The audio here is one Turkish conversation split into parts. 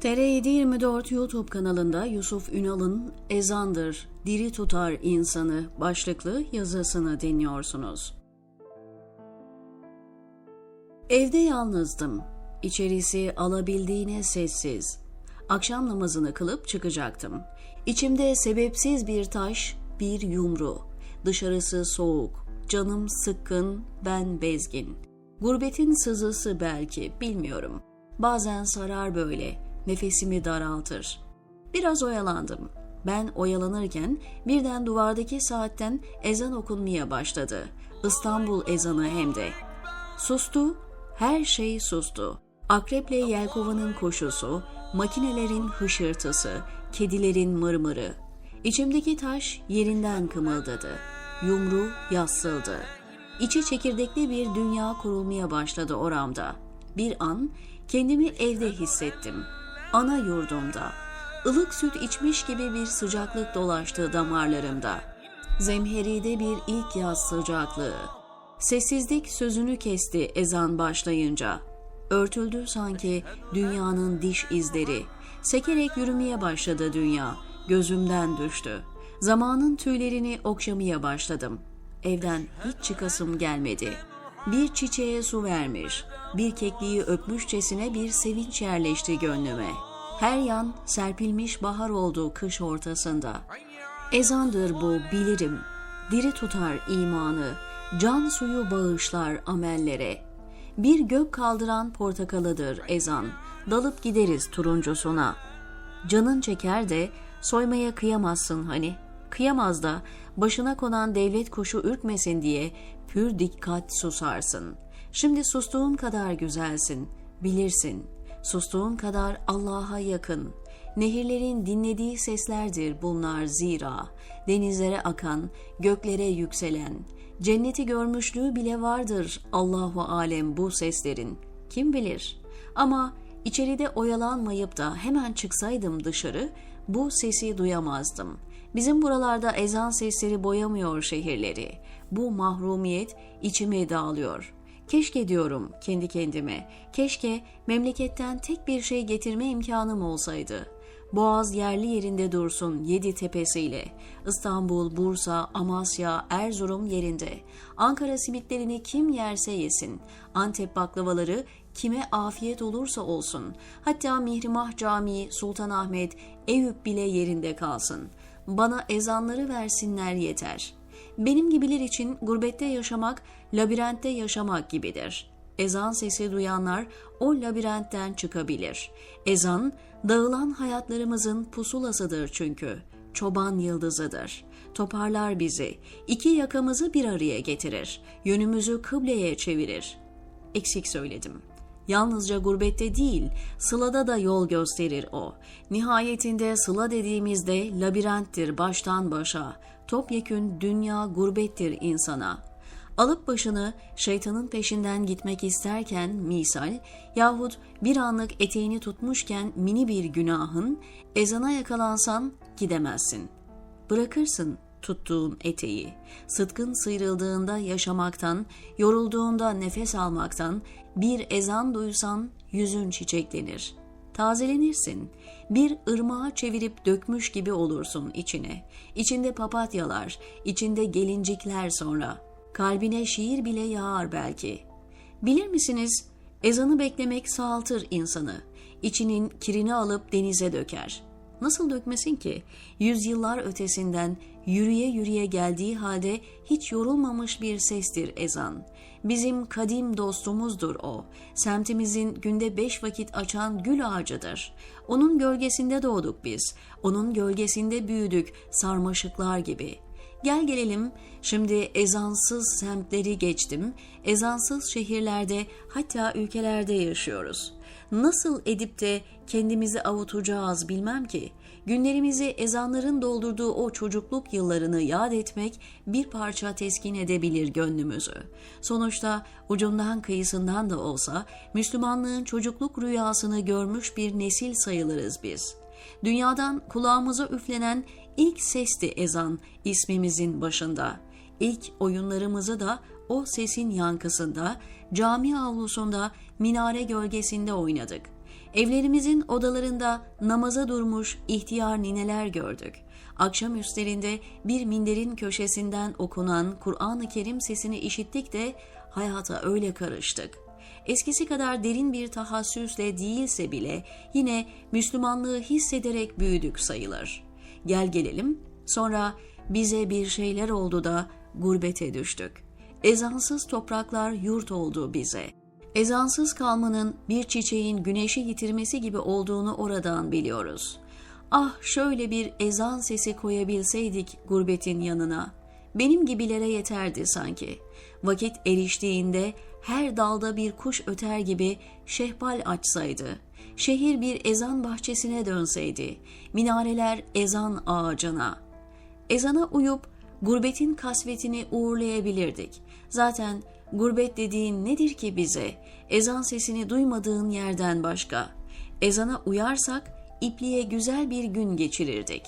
TR724 YouTube kanalında Yusuf Ünal'ın Ezandır, Diri Tutar İnsanı başlıklı yazısını dinliyorsunuz. Evde yalnızdım. İçerisi alabildiğine sessiz. Akşam namazını kılıp çıkacaktım. İçimde sebepsiz bir taş, bir yumru. Dışarısı soğuk, canım sıkkın, ben bezgin. Gurbetin sızısı belki, bilmiyorum. Bazen sarar böyle, nefesimi daraltır. Biraz oyalandım. Ben oyalanırken birden duvardaki saatten ezan okunmaya başladı. İstanbul ezanı hem de. Sustu, her şey sustu. Akreple yelkovanın koşusu, makinelerin hışırtısı, kedilerin mırmırı. İçimdeki taş yerinden kımıldadı. Yumru yassıldı. İçi çekirdekli bir dünya kurulmaya başladı oramda. Bir an kendimi evde hissettim. Ana yurdumda. ılık süt içmiş gibi bir sıcaklık dolaştı damarlarımda. Zemheride bir ilk yaz sıcaklığı. Sessizlik sözünü kesti ezan başlayınca. Örtüldü sanki dünyanın diş izleri. Sekerek yürümeye başladı dünya. Gözümden düştü. Zamanın tüylerini okşamaya başladım. Evden hiç çıkasım gelmedi. Bir çiçeğe su vermiş, bir kekliği öpmüşçesine bir sevinç yerleşti gönlüme. Her yan serpilmiş bahar oldu kış ortasında. Ezandır bu bilirim, diri tutar imanı, can suyu bağışlar amellere. Bir gök kaldıran portakalıdır ezan, dalıp gideriz turuncusuna. Canın çeker de soymaya kıyamazsın hani. Kıyamaz da başına konan devlet kuşu ürkmesin diye pür dikkat susarsın. Şimdi sustuğun kadar güzelsin, bilirsin. Sustuğun kadar Allah'a yakın. Nehirlerin dinlediği seslerdir bunlar zira. Denizlere akan, göklere yükselen. Cenneti görmüşlüğü bile vardır Allahu alem bu seslerin. Kim bilir? Ama içeride oyalanmayıp da hemen çıksaydım dışarı bu sesi duyamazdım. Bizim buralarda ezan sesleri boyamıyor şehirleri. Bu mahrumiyet içime dağılıyor. Keşke diyorum kendi kendime. Keşke memleketten tek bir şey getirme imkanım olsaydı. Boğaz yerli yerinde dursun yedi tepesiyle. İstanbul, Bursa, Amasya, Erzurum yerinde. Ankara simitlerini kim yerse yesin. Antep baklavaları kime afiyet olursa olsun. Hatta Mihrimah Camii, Sultanahmet, Eyüp bile yerinde kalsın. Bana ezanları versinler yeter. Benim gibiler için gurbette yaşamak, labirentte yaşamak gibidir. Ezan sesi duyanlar o labirentten çıkabilir. Ezan, dağılan hayatlarımızın pusulasıdır çünkü. Çoban yıldızıdır. Toparlar bizi, iki yakamızı bir araya getirir, yönümüzü kıbleye çevirir. Eksik söyledim. Yalnızca gurbette değil, sılada da yol gösterir o. Nihayetinde sıla dediğimizde labirenttir baştan başa. Topyekün dünya gurbettir insana. Alıp başını şeytanın peşinden gitmek isterken misal yahut bir anlık eteğini tutmuşken mini bir günahın ezana yakalansan gidemezsin. Bırakırsın tuttuğun eteği. Sıtkın sıyrıldığında yaşamaktan, yorulduğunda nefes almaktan, bir ezan duysan yüzün çiçeklenir. Tazelenirsin. Bir ırmağa çevirip dökmüş gibi olursun içine. İçinde papatyalar, içinde gelincikler sonra. Kalbine şiir bile yağar belki. Bilir misiniz? Ezanı beklemek sağaltır insanı. İçinin kirini alıp denize döker.'' Nasıl dökmesin ki? Yüzyıllar ötesinden yürüye yürüye geldiği halde hiç yorulmamış bir sestir ezan. Bizim kadim dostumuzdur o. Semtimizin günde beş vakit açan gül ağacıdır. Onun gölgesinde doğduk biz. Onun gölgesinde büyüdük sarmaşıklar gibi.'' Gel gelelim şimdi ezansız semtleri geçtim. Ezansız şehirlerde hatta ülkelerde yaşıyoruz. Nasıl edip de kendimizi avutacağız bilmem ki. Günlerimizi ezanların doldurduğu o çocukluk yıllarını yad etmek bir parça teskin edebilir gönlümüzü. Sonuçta ucundan kıyısından da olsa Müslümanlığın çocukluk rüyasını görmüş bir nesil sayılırız biz. Dünyadan kulağımıza üflenen ilk sesti ezan ismimizin başında. İlk oyunlarımızı da o sesin yankısında, cami avlusunda, minare gölgesinde oynadık. Evlerimizin odalarında namaza durmuş ihtiyar nineler gördük. Akşam üstlerinde bir minderin köşesinden okunan Kur'an-ı Kerim sesini işittik de hayata öyle karıştık. Eskisi kadar derin bir tahassüsle değilse bile yine Müslümanlığı hissederek büyüdük sayılır. Gel gelelim sonra bize bir şeyler oldu da gurbete düştük. Ezansız topraklar yurt oldu bize. Ezansız kalmanın bir çiçeğin güneşi yitirmesi gibi olduğunu oradan biliyoruz. Ah şöyle bir ezan sesi koyabilseydik gurbetin yanına. Benim gibilere yeterdi sanki. Vakit eriştiğinde her dalda bir kuş öter gibi şehbal açsaydı. Şehir bir ezan bahçesine dönseydi. Minareler ezan ağacına. Ezana uyup gurbetin kasvetini uğurlayabilirdik. Zaten gurbet dediğin nedir ki bize? Ezan sesini duymadığın yerden başka. Ezana uyarsak ipliğe güzel bir gün geçirirdik.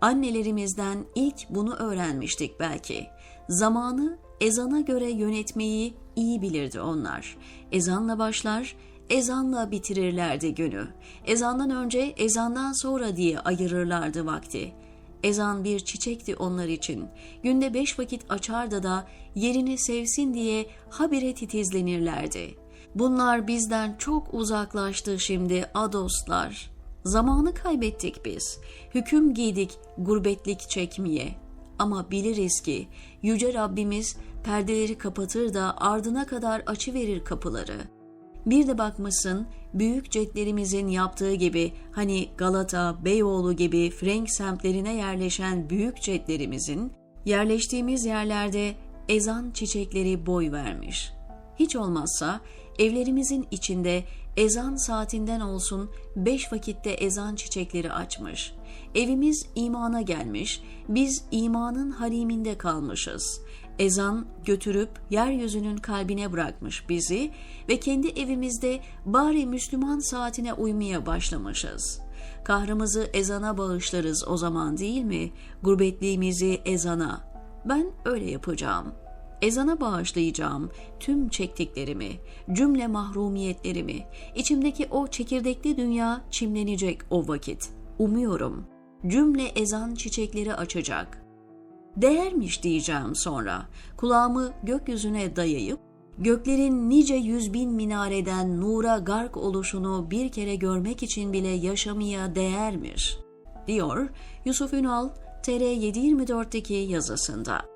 Annelerimizden ilk bunu öğrenmiştik belki. Zamanı ezana göre yönetmeyi iyi bilirdi onlar. Ezanla başlar, ezanla bitirirlerdi günü. Ezandan önce, ezandan sonra diye ayırırlardı vakti. Ezan bir çiçekti onlar için. Günde beş vakit açardı da yerini sevsin diye habire titizlenirlerdi. Bunlar bizden çok uzaklaştı şimdi adostlar. Zamanı kaybettik biz. Hüküm giydik gurbetlik çekmeye. Ama biliriz ki Yüce Rabbimiz perdeleri kapatır da ardına kadar açıverir kapıları. Bir de bakmasın büyük cetlerimizin yaptığı gibi hani Galata, Beyoğlu gibi Frank semtlerine yerleşen büyük cetlerimizin yerleştiğimiz yerlerde ezan çiçekleri boy vermiş. Hiç olmazsa evlerimizin içinde ezan saatinden olsun beş vakitte ezan çiçekleri açmış. Evimiz imana gelmiş, biz imanın hariminde kalmışız. Ezan götürüp yeryüzünün kalbine bırakmış bizi ve kendi evimizde bari Müslüman saatine uymaya başlamışız. Kahrımızı ezana bağışlarız o zaman değil mi? Gurbetliğimizi ezana. Ben öyle yapacağım.'' Ezana bağışlayacağım tüm çektiklerimi, cümle mahrumiyetlerimi, içimdeki o çekirdekli dünya çimlenecek o vakit. Umuyorum cümle ezan çiçekleri açacak. Değermiş diyeceğim sonra, kulağımı gökyüzüne dayayıp, göklerin nice yüz bin minareden nura gark oluşunu bir kere görmek için bile yaşamaya değermiş, diyor Yusuf Ünal TR724'deki yazısında.